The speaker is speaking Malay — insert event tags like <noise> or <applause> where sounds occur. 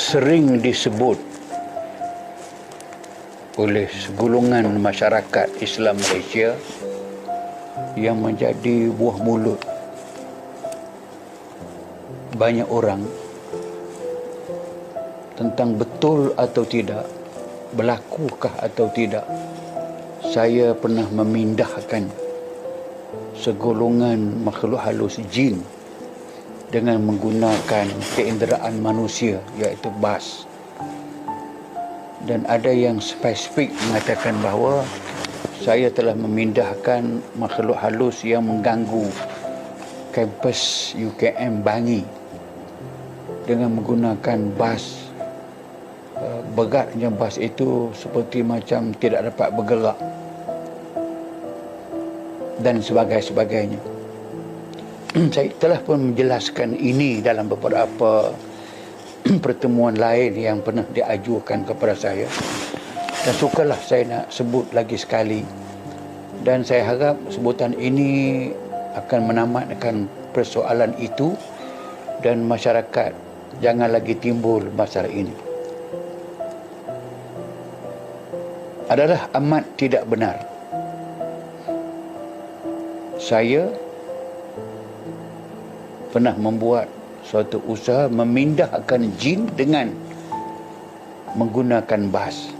sering disebut oleh segolongan masyarakat Islam Malaysia yang menjadi buah mulut banyak orang tentang betul atau tidak berlakukah atau tidak saya pernah memindahkan segolongan makhluk halus jin dengan menggunakan keinderaan manusia iaitu bas dan ada yang spesifik mengatakan bahawa saya telah memindahkan makhluk halus yang mengganggu kampus UKM Bangi dengan menggunakan bas uh, begatnya bas itu seperti macam tidak dapat bergerak dan sebagainya. Saya telah pun menjelaskan ini dalam beberapa <clears throat> pertemuan lain yang pernah diajukan kepada saya. Dan sukalah saya nak sebut lagi sekali. Dan saya harap sebutan ini akan menamatkan persoalan itu dan masyarakat jangan lagi timbul masalah ini. Adalah amat tidak benar. Saya pernah membuat suatu usaha memindahkan jin dengan menggunakan bas.